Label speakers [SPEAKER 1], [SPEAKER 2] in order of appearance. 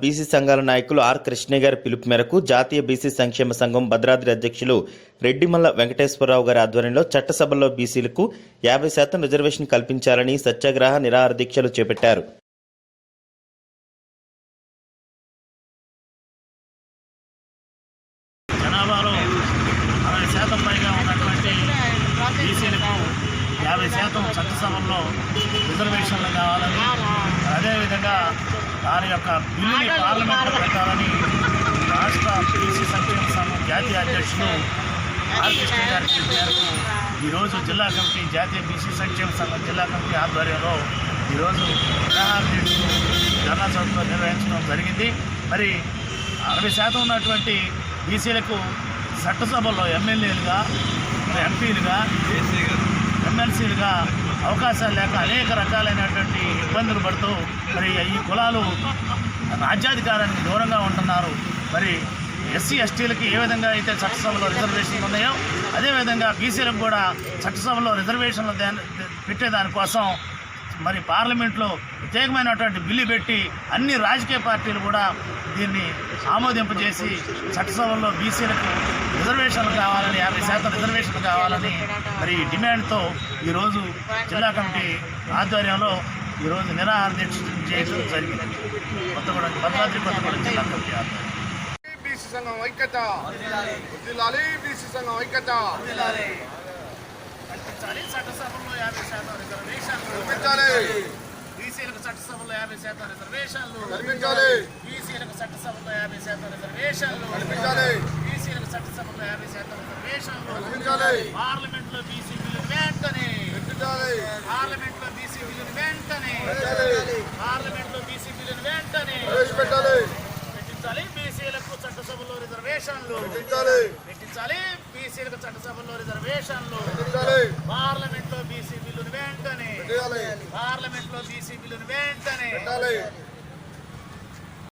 [SPEAKER 1] BC సంఘాల నాయకులు are Krishna గారి పిలుపు మేరకు జాతీయ బీసీ సంక్షేమ సంఘం భద్రాద్రి అధ్యక్షులు రెడ్డిమల్ల వెంకటేశ్వరరావు గారి ఆధ్వర్యంలో చట్టసభలో బీసీలకు యాభై శాతం రిజర్వేషన్ కల్పించాలని సత్యాగ్రహ నిరాహార దీక్షలు చేపట్టారు.
[SPEAKER 2] యాభై శాతం చట్టసభల్లో రిజర్వేషన్లు కావాలని అదేవిధంగా వారి యొక్క బిల్లుని పార్లమెంట్లో పెట్టాలని రాష్ట్ర బీసీ సంక్షేమ సంఘం జాతీయ అధ్యక్షులు ఆర్ కృష్ణ గారి మేరకు ఈరోజు జిల్లా కమిటీ జాతీయ బీసీ సంక్షేమ సంఘం జిల్లా కమిటీ ఆధ్వర్యంలో ఈరోజు నిరాహార ధర్నా చౌక్లో నిర్వహించడం జరిగింది. మరి అరవై శాతం ఉన్నటువంటి బీసీలకు చట్టసభలో ఎమ్మెల్యేలుగా ఎంపీలుగా ఎమ్మెల్సీలుగా అవకాశాలు లేక అనేక రకాలైనటువంటి ఇబ్బందులు పడుతూ మరి ఈ కులాలు రాజ్యాధికారానికి దూరంగా ఉంటున్నారు. మరి ఎస్సీ ఎస్టీలకి ఏ విధంగా అయితే చట్టసభలో రిజర్వేషన్లు ఉన్నాయో అదేవిధంగా బీసీలకు కూడా చట్టసభలో రిజర్వేషన్లు దే- పెట్టేదానికోసం మరి పార్లమెంట్లో ప్రత్యేకమైనటువంటి బిల్లు పెట్టి అన్ని రాజకీయ పార్టీలు కూడా దీన్ని ఆమోదింపజేసి చట్టసభల్లో బీసీలకు రిజర్వేషన్లు కావాలని యాభై శాతం రిజర్వేషన్లు కావాలని మరి డిమాండ్తో ఈరోజు జిల్లా కమిటీ ఆధ్వర్యంలో ఈరోజు నిరాహార దీక్ష చేయడం జరిగింది. కొత్తగూడెం భద్రాద్రి కొత్తగూడెం జిల్లా కమిటీ
[SPEAKER 3] ఆధ్వర్యం సంఘం ఐక్యత. బీసీ సంఘం ఐక్యత
[SPEAKER 2] కల్పించాలి చట్టసభల్లో యాభై శాతం రిజర్వేషన్లు
[SPEAKER 3] కల్పించాలి
[SPEAKER 2] బీసీలకు చట్టసభలో యాభై శాతం రిజర్వేషన్లు.
[SPEAKER 3] కల్పించాలి.
[SPEAKER 2] బీసీలకు చట్టసభలో యాభై శాతం రిజర్వేషన్లు.
[SPEAKER 3] కల్పించాలి.
[SPEAKER 2] బీసీలకు చట్టసభలో యాభై శాతం రిజర్వేషన్లు.
[SPEAKER 3] కల్పించాలి.
[SPEAKER 2] పార్లమెంట్లో బీసీ బిల్లు వెంటనే. పార్లమెంట్లో బీసీ బిల్లు వెంటనే. పార్లమెంట్లో బీసీ బిల్లు వెంటనే.
[SPEAKER 3] ప్రవేశపెట్టాలి.
[SPEAKER 2] పెట్టించాలి బీసీలకు చట్టసభలో రిజర్వేషన్లు.
[SPEAKER 3] పెట్టించాలి.
[SPEAKER 2] పెట్టించాలి బీసీలకు చట్టసభలో రిజర్వేషన్లు. పార్లమెంట్లో బీసీ బిల్లును వెంటనే పార్లమెంట్లో బీసీ బిల్లును వెంటనే